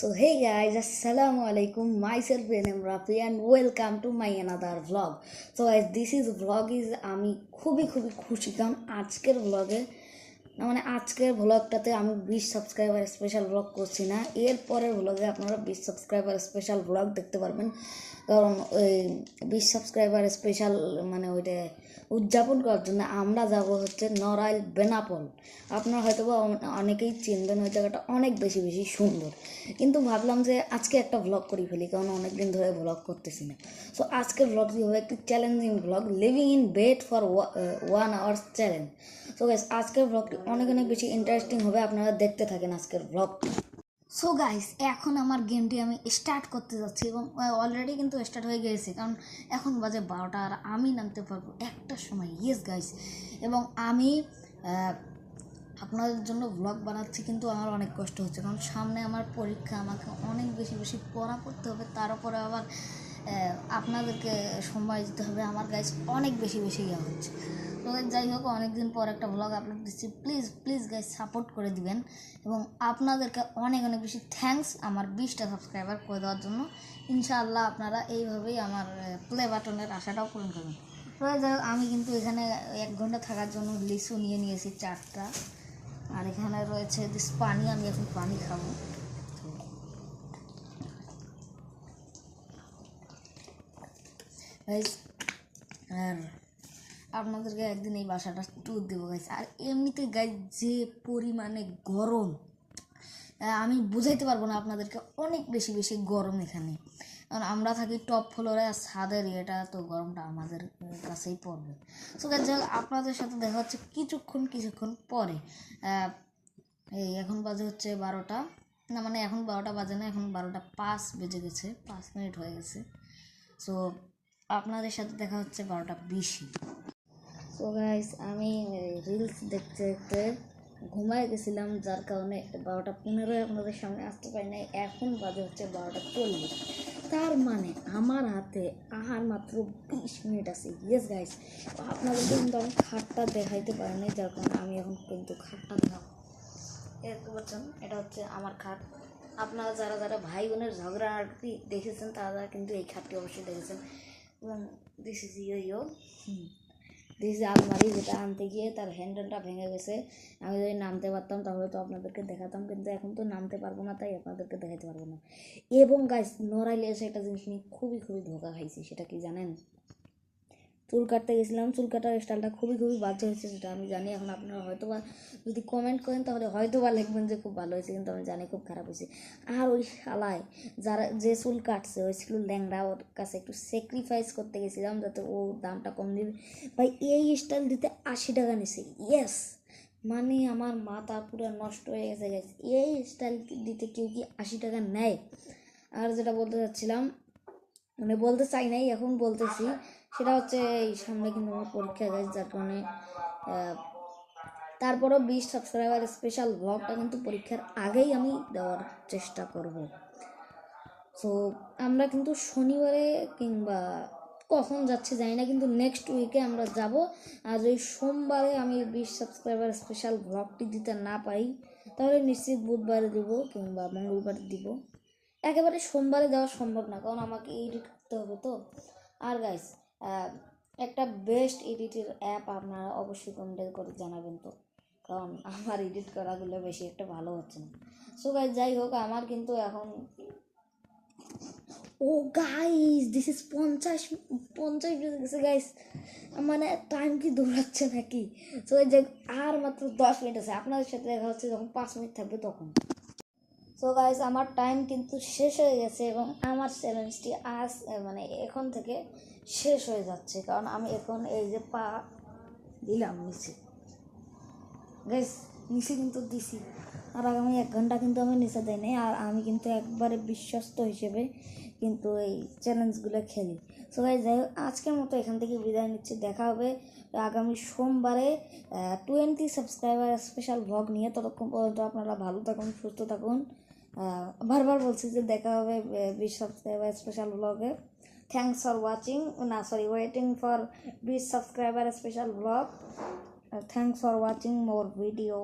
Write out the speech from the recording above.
So hey guys, assalamu alaikum. Myself Benem Rafi and welcome to my another vlog. So as this is vlog is আমি খুবই খুবই খুশি কারণ আজকের vlog-এ না মানে আজকের ভ্লগটাতে আমি বিশ সাবস্ক্রাইবার স্পেশাল ব্লগ করছি না। এর পরের ভ্লগে আপনারা বিশ সাবস্ক্রাইবার স্পেশাল ব্লগ দেখতে পারবেন। কারণ ওই বিশ সাবস্ক্রাইবার স্পেশাল মানে ওইটা উদযাপন করার জন্য আমরা যাব হচ্ছে নড়াইল বেনাপল। আপনারা হয়তো বা অন- অনেকেই চিনবেন ওই জায়গাটা অনেক বেশি বেশি সুন্দর। কিন্তু ভাবলাম যে আজকে একটা ভ্লগ করি ফেলি, কারণ অনেক দিন ধরে ভ্লগ করতেছি না। সো আজকের ভ্লগটি হবে একটি challenging vlog living in bed for one hours challenge so guys আজকের ব্লগটি অনেক অনেক বেশি ইন্টারেস্টিং হবে, আপনারা দেখতে থাকেন আজকের ব্লগটি সো গাইস এখন আমার গেমটি আমি স্টার্ট করতে যাচ্ছি এবং অলরেডি কিন্তু স্টার্ট হয়ে গিয়েছে, কারণ এখন বাজে বারোটা আর আমি নামতে পারব একটার সময়। ইয়েস গাইস এবং আমি আপনাদের জন্য ব্লগ বানাচ্ছি কিন্তু আমার অনেক কষ্ট হচ্ছে, কারণ সামনে আমার পরীক্ষা, আমাকে অনেক বেশি বেশি পড়া করতে হবে তার উপরে আবার আপনাদেরকে সময় দিতে হবে। আমার গাইজ অনেক বেশি বেশি ইয়ে হচ্ছে। তো যাই হোক অনেকদিন পর একটা ব্লগ আপলোড দিচ্ছি। প্লিজ প্লিজ গাইজ সাপোর্ট করে দিবেন এবং আপনাদেরকে অনেক অনেক বেশি থ্যাঙ্কস আমার বিশটা সাবস্ক্রাইবার করে দেওয়ার জন্য। ইনশাআল্লাহ আপনারা এইভাবেই আমার প্লে বাটনের আশাটাও পূরণ করবেন। তো যাই হোক, আমি কিন্তু এখানে এক ঘণ্টা থাকার জন্য লিচু নিয়ে নিয়েছি চারটা। আর এখানে রয়েছে দিস পানি আমি এখন পানি খাব তো guys, আর আপনাদেরকে একদিন এই বাসাটা ট্যুর দেবো গাইস আর এমনিতে গাইস যে পরিমাণে গরম আমি বুঝাইতে পারব না আপনাদেরকে অনেক বেশি বেশি গরম এখানে। কারণ আমরা থাকি টপ ফ্লোরে আর ছাদের এটা তো গরমটা আমাদের কাছেই পড়বে। সো গাইস যাই আপনাদের সাথে দেখা হচ্ছে কিছুক্ষণ কিছুক্ষণ পরে। এই এখন বাজে হচ্ছে বারোটা। না মানে এখন বারোটা বাজে না এখন বারোটা পাঁচ বেজে গেছে পাঁচ মিনিট হয়ে গেছে। সো আপনাদের সাথে দেখা হচ্ছে বারোটা বিশে। সো গাইস আমি রিলস দেখতে দেখতে ঘুমায় গেছিলাম, যার কারণে বারোটা পনেরোয় আপনাদের সামনে আসতে পারি নাই। এখন বাজে হচ্ছে বারোটা চল্লিশ। তার মানে আমার হাতে আহার মাত্র বিশ মিনিট আছে। ইয়েস গাইস আপনাদেরকে কিন্তু আমি খাটটা দেখাইতে পারিনি যার কারণে আমি এখন কিন্তু খাটটা দেখাবো। দেখতে পাচ্ছেন এটা হচ্ছে আমার খাট। আপনারা যারা যারা ভাই বোনের ঝগড়াটি দেখেছেন, তারা কিন্তু এই খাটটি অবশ্যই দেখেছেন। This is yo yo this is আলমারি যেটা আনতে গিয়ে তার হ্যান্ডেলটা ভেঙে গেছে আমি যদি নামতে পারতাম তাহলে তো আপনাদেরকে দেখাতাম কিন্তু এখন তো নামতে পারব না তাই আপনাদেরকে দেখাতে পারব না এবং গাছ নড়াইলে এসে একটা জিনিস নিয়ে খুবই খুবই ধোকা খাইছি সেটা কি জানেন চুল কাটতে গেছিলাম, চুল কাটার স্টাইলটা খুবই খুবই বাজে হয়েছে সেটা আমি জানি, এখন আপনারা হয়তো বা যদি কমেন্ট করেন তাহলে হয়তো বা লিখবেন যে খুব ভালো হয়েছে, কিন্তু আমি জানি খুব খারাপ হয়েছে। আর ওই শালায় যারা যে চুল কাটছে, ওই ছিল ল্যাংড়া, ওর কাছে একটু স্যাক্রিফাইস করতে গেছিলাম যাতে ও দামটা কম দিবে। ভাই, এই স্টাইল দিতে আশি টাকা নিছে। ইয়েস মানে আমার মাথা পুরো নষ্ট হয়ে গেছে গেছে এই স্টাইল দিতে কেউ কি আশি টাকা নেয়? আর যেটা বলতে চাচ্ছিলাম মানে বলতে চাই নাই, এখন বলতেছি সেটা হচ্ছে এই সামনে কিন্তু আমার পরীক্ষা গেছে যার কারণে তারপরও বিশ সাবস্ক্রাইবার স্পেশাল ব্লগটা কিন্তু পরীক্ষার আগেই আমি দেওয়ার চেষ্টা করব। সো আমরা কিন্তু শনিবারে কিংবা কখন যাচ্ছে জানি না, কিন্তু নেক্সট উইকে আমরা যাব। আর যদি সোমবারে আমি বিশ সাবস্ক্রাইবার স্পেশাল ব্লগটি দিতে না পারি, তাহলে নিশ্চিত বুধবারে দিব কিংবা মঙ্গলবারে দিব। একেবারে সোমবারে দেওয়া সম্ভব না, কারণ আমাকে এডিট করতে হবে তো। আর গাইস একটা বেস্ট এডিটের অ্যাপ আপনারা অবশ্যই কমেন্ট করে জানাবেন তো। কারণ আমার এডিট করাগুলো বেশি একটা ভালো হচ্ছে না। সো গাইস যাই হোক, আমার কিন্তু এখন ও গাইস দিস ইজ পঞ্চাশ পঞ্চাশ গেছে গাইস মানে টাইম কি দৌড়াচ্ছে নাকি? সো আর মাত্র দশ মিনিট আছে। আপনাদের সাথে দেখা হচ্ছে যখন পাঁচ মিনিট থাকবে তখন। সো গাইজ আমার টাইম কিন্তু শেষ হয়ে গেছে এবং আমার চ্যালেঞ্জটি আজ মানে এখন থেকে শেষ হয়ে যাচ্ছে। কারণ আমি এখন এই যে পা দিলাম নিচে। গাইস নিচে কিন্তু দিছি। আর আগামী এক ঘণ্টা কিন্তু আমি নিচে দেয় নাই। আর আমি কিন্তু একবারে বিশ্বস্ত হিসেবে কিন্তু এই চ্যালেঞ্জগুলো খেলি। সো গাইস যাই হোক, আজকের মতো এখান থেকে বিদায় নিচ্ছি। দেখা হবে আগামী সোমবারে টোয়েন্টি সাবস্ক্রাইবার স্পেশাল ব্লগ নিয়ে। ততক্ষণ পর্যন্ত আপনারা ভালো থাকুন, সুস্থ থাকুন। বারবার বলছি যে দেখা হবে বিশ সাবস্ক্রাইবার স্পেশাল ব্লগে থ্যাংকস ফর ওয়াচিং না সরি ওয়েটিং ফর বিশ subscriber special blog thanks for watching more video